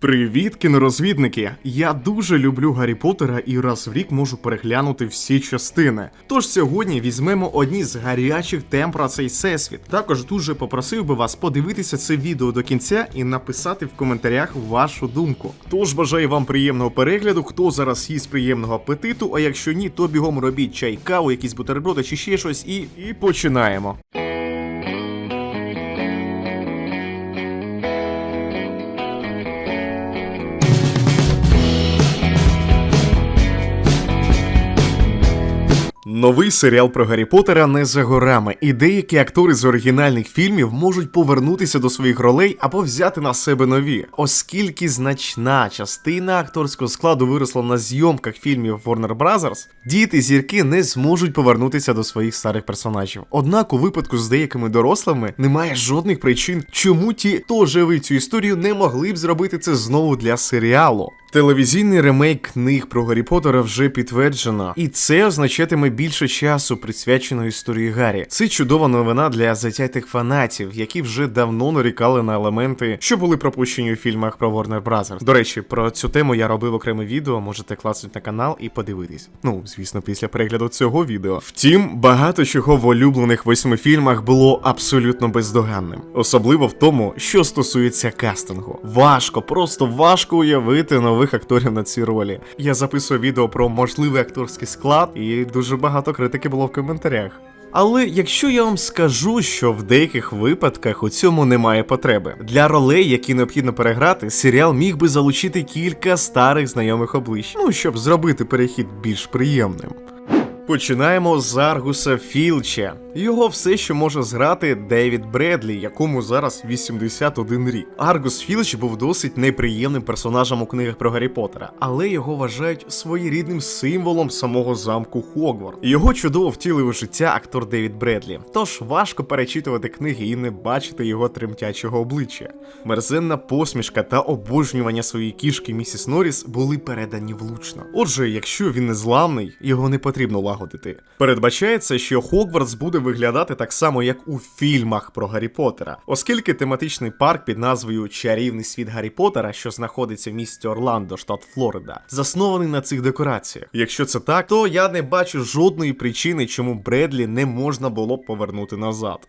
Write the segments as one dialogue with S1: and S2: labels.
S1: Привіт, кінорозвідники! Я дуже люблю Гаррі Поттера і раз в рік можу переглянути всі частини. Тож сьогодні візьмемо одні з гарячих тем про цей всесвіт. Також дуже попросив би вас подивитися це відео до кінця і написати в коментарях вашу думку. Тож бажаю вам приємного перегляду. Хто зараз їсть приємного апетиту, а якщо ні, то бігом робіть чай, каву, якісь бутерброди чи ще щось, і, і починаємо. Новий серіал про Гаррі Поттера не за горами, і деякі актори з оригінальних фільмів можуть повернутися до своїх ролей або взяти на себе нові, оскільки значна частина акторського складу виросла на зйомках фільмів Warner Bros., діти зірки не зможуть повернутися до своїх старих персонажів. Однак у випадку з деякими дорослими немає жодних причин, чому ті, хто живий цю історію, не могли б зробити це знову для серіалу. Телевізійний ремейк книг про Гаррі Поттера вже підтверджено, і це означатиме більше часу, присвяченого історії Гаррі. Це чудова новина для затятих фанатів, які вже давно нарікали на елементи, що були пропущені у фільмах про Warner Bros. До речі, про цю тему я робив окреме відео, можете класнути на канал і подивитись. Ну, звісно, після перегляду цього відео. Втім, багато чого в улюблених восьми фільмах було абсолютно бездоганним, особливо в тому, що стосується кастингу. Важко, просто важко уявити нових акторів на ці ролі. Я записую відео про можливий акторський склад, і дуже багато критики було в коментарях. Але якщо я вам скажу, що в деяких випадках у цьому немає потреби для ролей, які необхідно переграти, серіал міг би залучити кілька старих знайомих облич, ну щоб зробити перехід більш приємним. Починаємо з Аргуса Філча. Його все ще може зграти Девід Бредлі, якому зараз 81 рік. Аргус Філч був досить неприємним персонажем у книгах про Гаррі Поттера, але його вважають своєрідним символом самого замку Хогварт. Його чудово втілив у життя актор Девід Бредлі, тож важко перечитувати книги і не бачити його тремтячого обличчя. Мерзенна посмішка та обожнювання своєї кішки місіс Норріс були передані влучно. Отже, якщо він незламний, його не потрібно лагодити. Передбачається, що Хогвартс буде виглядати так само, як у фільмах про Гаррі Поттера, оскільки тематичний парк під назвою Чарівний світ Гаррі Поттера, що знаходиться в місті Орландо, штат Флорида, заснований на цих декораціях. Якщо це так, то я не бачу жодної причини, чому Бредлі не можна було б повернути назад.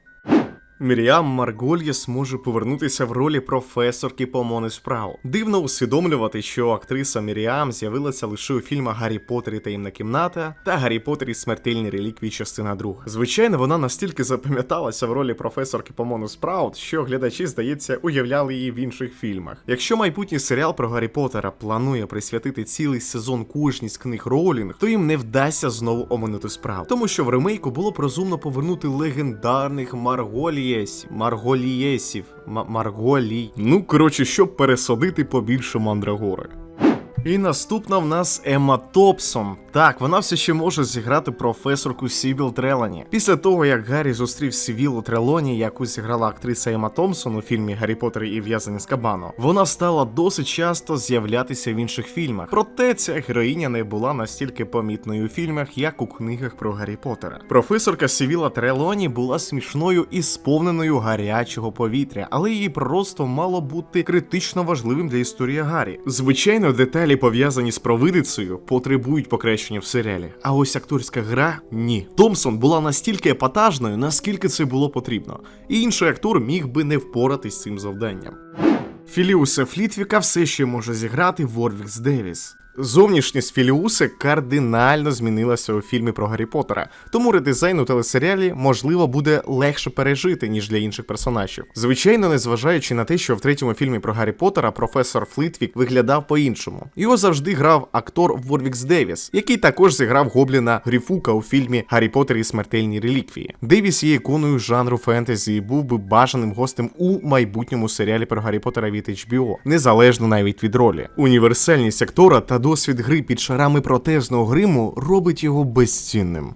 S1: Міріам Маргольєс може повернутися в ролі професорки Помони Спрау. Дивно усвідомлювати, що актриса Міріам з'явилася лише у фільмах Гаррі Поттер і таємна кімната та Гаррі Поттер і смертельні реліквії частина 2. Звичайно, вона настільки запам'яталася в ролі професорки Помони Спраут, що глядачі, здається, уявляли її в інших фільмах. Якщо майбутній серіал про Гаррі Поттера планує присвятити цілий сезон кожній з книг Роулінг, то їм не вдасться знову оминути справ. Тому що в ремейку було б розумно повернути легендарних Марголі. Марголієсів, Марголієсів, Марголій. Ну, коротше, щоб пересадити побільше мандрагори. І наступна в нас Емма Топсон. Так, вона все ще може зіграти професорку Сібіл Трелані. Після того, як Гаррі зустрів Сівілу Трелоні, яку зіграла актриса Емма Томпсон у фільмі Гаррі Поттер і в'язані з Кабану, вона стала досить часто з'являтися в інших фільмах. Проте ця героїня не була настільки помітною у фільмах, як у книгах про Гаррі Поттера. Професорка Сівіла Трелоні була смішною і сповненою гарячого повітря, але її просто мало бути критично важливим для історії Гаррі. Звичайно, деталі пов'язані з провидицею потребують покращення в серіалі. А ось акторська гра ні. Томпсон була настільки епатажною, наскільки це було потрібно. І інший актор міг би не впоратись з цим завданням. Філіуса Флітвіка все ще може зіграти Ворвікс Девіс. Зовнішність Філіуси кардинально змінилася у фільмі про Гаррі Поттера, тому редизайн у телесеріалі можливо буде легше пережити, ніж для інших персонажів. Звичайно, незважаючи на те, що в третьому фільмі про Гаррі Поттера професор Флітвік виглядав по-іншому. Його завжди грав актор Ворвікс Девіс, який також зіграв гобліна Гріфука у фільмі Гаррі Поттер і смертельні реліквії. Девіс є іконою жанру фентезі і був би бажаним гостем у майбутньому серіалі про Гаррі Поттера від HBO, незалежно навіть від ролі. Універсальність актора та досвід гри під шарами протезного гриму робить його безцінним.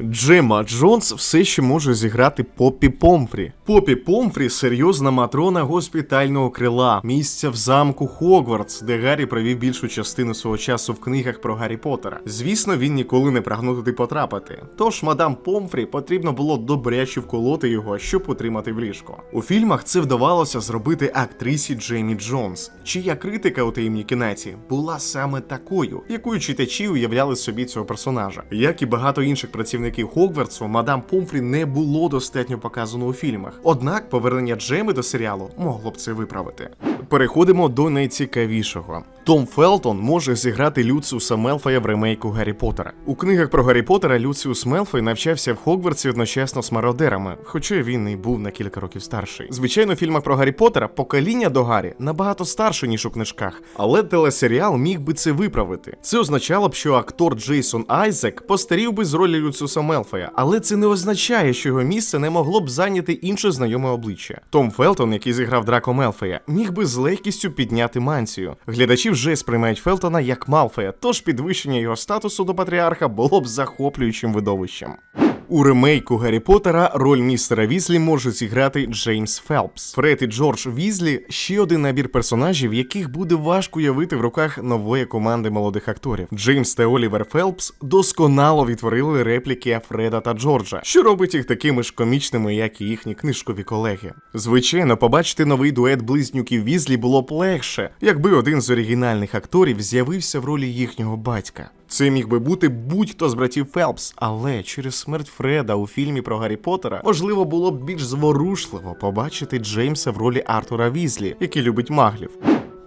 S1: Джема Джонс все ще може зіграти Поппі Помфрі. Поппі Помфрі серйозна матрона госпітального крила, місця в замку Хогвартс, де Гаррі провів більшу частину свого часу в книгах про Гаррі Поттера. Звісно, він ніколи не прагнув туди потрапити. Тож мадам Помфрі потрібно було добряче вколоти його, щоб утримати в ліжко. У фільмах це вдавалося зробити актрисі Джеймі Джонс, чия критика у таємній кінаті була саме такою, якою читачі уявляли собі цього персонажа. Як і багато інших працівників Хогвартсу, мадам Помфрі не було достатньо показано у фільмах. Однак повернення Джеми до серіалу могло б це виправити. Переходимо до найцікавішого. Том Фелтон може зіграти Люциуса Мелфоя в ремейку Гаррі Поттера. У книгах про Гаррі Поттера Люциус Мелфой навчався в Хогвартсі одночасно з мародерами, хоча він і був на кілька років старший. Звичайно, в фільмах про Гаррі Поттера покоління до Гаррі набагато старше, ніж у книжках, але телесеріал міг би це виправити. Це означало б, що актор Джейсон Айзек постарів би з ролі Люциуса Мелфоя, але це не означає, що його місце не могло б зайняти інше знайоме обличчя. Том Фелтон, який зіграв Драко Мелфоя, міг би з легкістю підняти мантію. Глядачі вже сприймають Фелтона як Малфоя, тож підвищення його статусу до патріарха було б захоплюючим видовищем. У ремейку Гаррі Поттера роль містера Візлі може зіграти Джеймс Фелпс. Фред і Джордж Візлі ще один набір персонажів, яких буде важко уявити в руках нової команди молодих акторів. Джеймс та Олівер Фелпс досконало відтворили репліки Фреда та Джорджа, що робить їх такими ж комічними, як і їхні книжкові колеги. Звичайно, побачити новий дует близнюків Візлі було б легше, якби один з оригінальних акторів з'явився в ролі їхнього батька. Це міг би бути будь-хто з братів Фелпс, але через смерть Фреда у фільмі про Гаррі Поттера можливо було б більш зворушливо побачити Джеймса в ролі Артура Візлі, який любить маглів.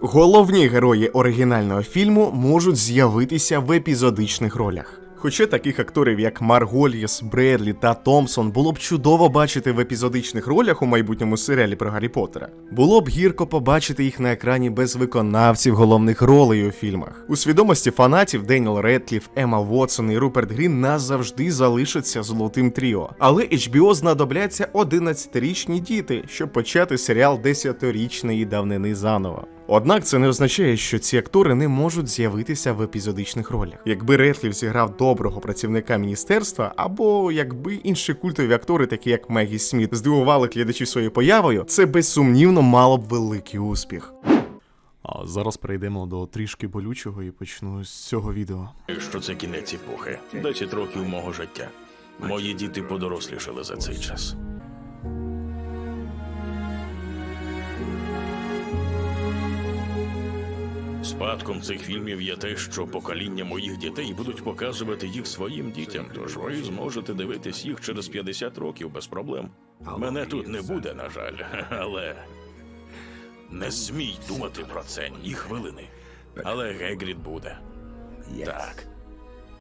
S1: Головні герої оригінального фільму можуть з'явитися в епізодичних ролях. Хоча таких акторів, як Маргольєс, Бредлі та Томпсон, було б чудово бачити в епізодичних ролях у майбутньому серіалі про Гаррі Поттера. Було б гірко побачити їх на екрані без виконавців головних ролей у фільмах. У свідомості фанатів Деніел Редкліф, Ема Вотсон і Руперт Грін назавжди залишаться золотим тріо. Але HBO знадобляться 11-річні діти, щоб почати серіал 10-річної давнини заново. Однак це не означає, що ці актори не можуть з'явитися в епізодичних ролях. Якби Ретлів зіграв доброго працівника міністерства, або якби інші культові актори, такі як Мегі Сміт, здивували глядачів своєю появою, це безсумнівно мало б великий успіх. А зараз перейдемо до трішки болючого і почну з цього відео.
S2: що це кінець епохи. 10 років мого життя. Мої діти подорослішали за цей час. Спадком цих фільмів є те, що покоління моїх дітей будуть показувати їх своїм дітям, тож ви зможете дивитись їх через 50 років без проблем. Мене тут не буде, на жаль, але не смій думати про це ні хвилини. Але Гегрід буде. Так.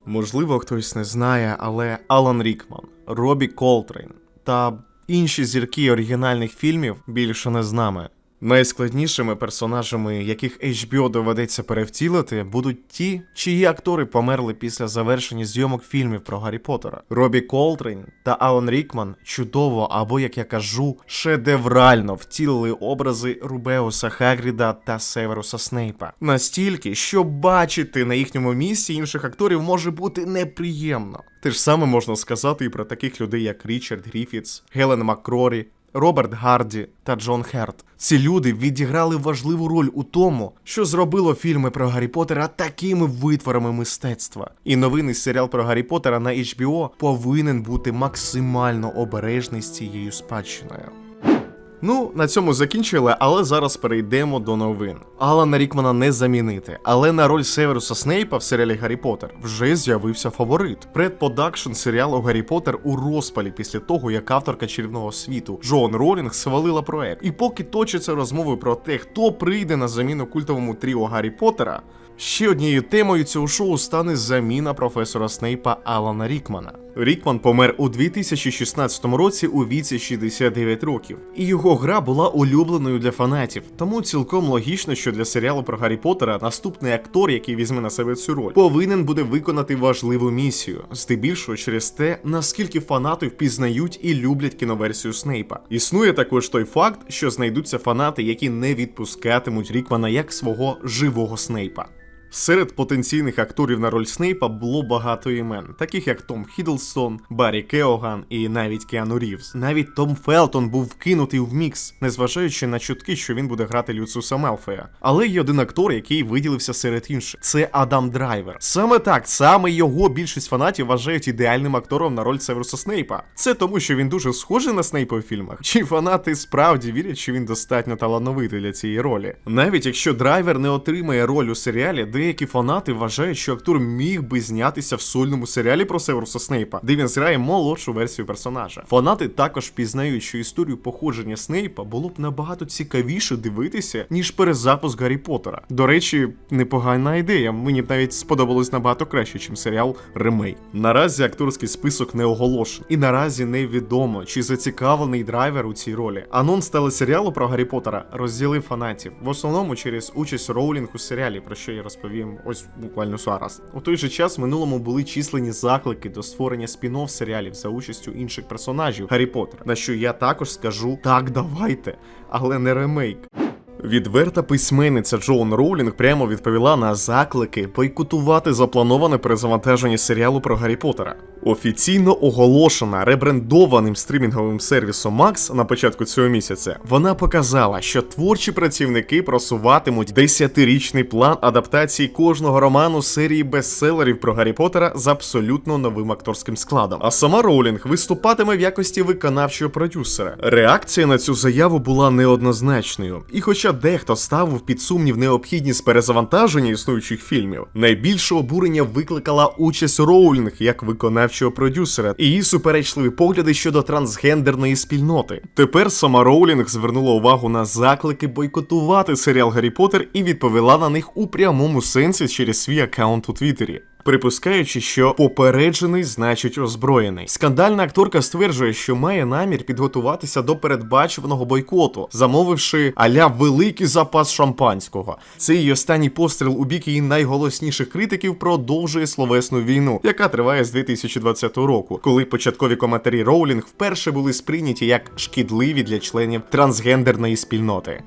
S1: Можливо, хтось не знає, але Алан Рікман, Робі Колтрейн та інші зірки оригінальних фільмів більше не з нами. Найскладнішими персонажами, яких HBO доведеться перевтілити, будуть ті, чиї актори померли після завершення зйомок фільмів про Гаррі Поттера. Робі Колтрейн та Алан Рікман чудово, або як я кажу, шедеврально втілили образи Рубеуса Хагріда та Северуса Снейпа. Настільки, що бачити на їхньому місці інших акторів може бути неприємно. Те ж саме можна сказати і про таких людей, як Річард Гріфітс, Гелен Маккрорі, Роберт Гарді та Джон Херт. Ці люди відіграли важливу роль у тому, що зробило фільми про Гаррі Поттера такими витворами мистецтва. І новинний серіал про Гаррі Поттера на HBO повинен бути максимально обережний з цією спадщиною. Ну, на цьому закінчили, але зараз перейдемо до новин. Алана Рікмана не замінити, але на роль Северуса Снейпа в серіалі Гаррі Поттер вже з'явився фаворит. Предпродакшн серіалу Гаррі Поттер у розпалі після того, як авторка чарівного світу Джоан Ролінг свалила проект. І поки точаться розмови про те, хто прийде на заміну культовому тріо Гаррі Поттера, Ще однією темою цього шоу стане заміна професора Снейпа Алана Рікмана. Рікман помер у 2016 році у віці 69 років, і його гра була улюбленою для фанатів. Тому цілком логічно, що для серіалу про Гаррі Поттера наступний актор, який візьме на себе цю роль, повинен буде виконати важливу місію, здебільшого через те, наскільки фанати впізнають і люблять кіноверсію Снейпа. Існує також той факт, що знайдуться фанати, які не відпускатимуть Рікмана як свого живого Снейпа. Серед потенційних акторів на роль Снейпа було багато імен, таких як Том Хіддлстон, Баррі Кеоган і навіть Кіану Рівз. Навіть Том Фелтон був вкинутий в мікс, незважаючи на чутки, що він буде грати Люциуса Мелфея. Але є один актор, який виділився серед інших. Це Адам Драйвер. Саме так, саме його більшість фанатів вважають ідеальним актором на роль Северуса Снейпа. Це тому, що він дуже схожий на Снейпа у фільмах. Чи фанати справді вірять, що він достатньо талановитий для цієї ролі? Навіть якщо драйвер не отримає роль у серіалі, деякі фанати вважають, що актор міг би знятися в сольному серіалі про Северуса Снейпа, де він зграє молодшу версію персонажа. Фанати також пізнають, що історію походження Снейпа було б набагато цікавіше дивитися, ніж перезапуск Гаррі Поттера. До речі, непогана ідея. Мені б навіть сподобалось набагато краще, ніж серіал Ремейк. Наразі акторський список не оголошений. І наразі невідомо, чи зацікавлений драйвер у цій ролі. Анонс телесеріалу про Гаррі Поттера розділив фанатів. В основному через участь Роулінг у серіалі, про що я розповім ось буквально зараз. У той же час в минулому були численні заклики до створення спін-офф серіалів за участю інших персонажів Гаррі Поттера. На що я також скажу так, давайте, але не ремейк. Відверта письменниця Джоан Роулінг прямо відповіла на заклики бойкотувати заплановане перезавантаження серіалу про Гаррі Поттера. Офіційно оголошена ребрендованим стрімінговим сервісом Max на початку цього місяця. Вона показала, що творчі працівники просуватимуть 10-річний план адаптації кожного роману серії бестселерів про Гаррі Поттера з абсолютно новим акторським складом. А сама Роулінг виступатиме в якості виконавчого продюсера. Реакція на цю заяву була неоднозначною. І хоча дехто ставив під сумнів необхідність перезавантаження існуючих фільмів, найбільше обурення викликала участь Роулінг як виконавчого продюсера і її суперечливі погляди щодо трансгендерної спільноти. Тепер сама Роулінг звернула увагу на заклики бойкотувати серіал Гаррі Поттер і відповіла на них у прямому сенсі через свій аккаунт у Твіттері. Припускаючи, що попереджений значить озброєний. Скандальна акторка стверджує, що має намір підготуватися до передбачуваного бойкоту, замовивши аля великий запас шампанського. Цей її останній постріл у бік її найголосніших критиків продовжує словесну війну, яка триває з 2020 року, коли початкові коментарі Роулінг вперше були сприйняті як шкідливі для членів трансгендерної спільноти.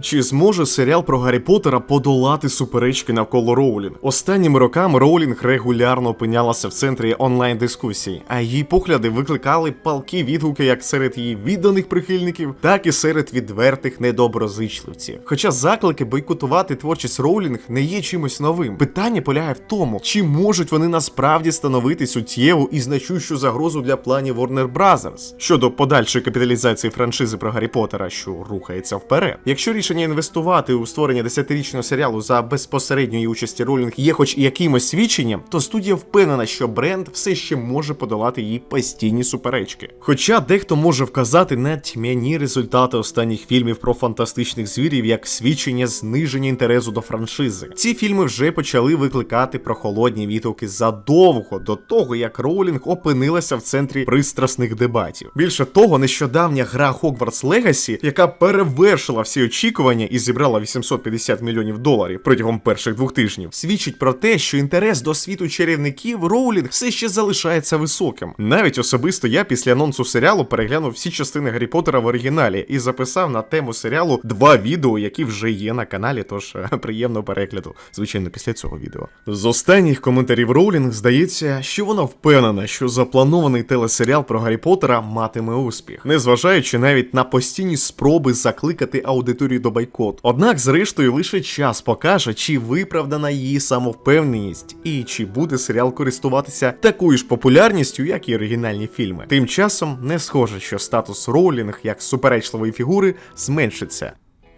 S1: Чи зможе серіал про Гаррі Поттера подолати суперечки навколо Роулінг? Останніми роками Роулінг регулярно опинялася в центрі онлайн-дискусій, а її погляди викликали палкі відгуки як серед її відданих прихильників, так і серед відвертих недоброзичливців. Хоча заклики бойкотувати творчість Роулінг не є чимось новим. Питання полягає в тому, чи можуть вони насправді становити суттєву і значущу загрозу для планів Warner Bros. щодо подальшої капіталізації франшизи про Гаррі Поттера, що рухається вперед. Якщо рішення інвестувати у створення десятирічного серіалу за безпосередньої участі Ролінг є хоч якимось свідченням, то студія впевнена, що бренд все ще може подолати її постійні суперечки. Хоча дехто може вказати на тьмяні результати останніх фільмів про фантастичних звірів як свідчення зниження інтересу до франшизи. Ці фільми вже почали викликати прохолодні відгуки задовго до того, як Роулінг опинилася в центрі пристрасних дебатів. Більше того, нещодавня гра Hogwarts Legacy, яка перевершила всі очікування і зібрала 850 мільйонів доларів протягом перших двох тижнів, свідчить про те, що інтерес до світу чарівників Роулінг все ще залишається високим. Навіть особисто я після анонсу серіалу переглянув всі частини Гаррі Поттера в оригіналі і записав на тему серіалу два відео, які вже є на каналі. Тож е, приємного перегляду, звичайно, після цього відео. З останніх коментарів Роулінг здається, що вона впевнена, що запланований телесеріал про Гаррі Поттера матиме успіх, незважаючи навіть на постійні спроби закликати аудиторію до бойкоту. Однак, зрештою, лише час покаже, чи виправдана її самовпевненість, і чи буде серіал користуватися такою ж популярністю, як і оригінальні фільми. Тим часом не схоже, що статус Роулінг як суперечливої фігури зменшиться.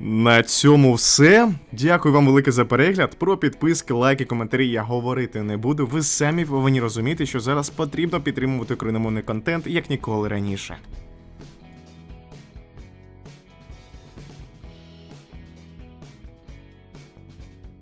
S1: На цьому все. Дякую вам велике за перегляд. Про підписки, лайки, коментарі я говорити не буду. Ви самі повинні розуміти, що зараз потрібно підтримувати україномовний контент як ніколи раніше.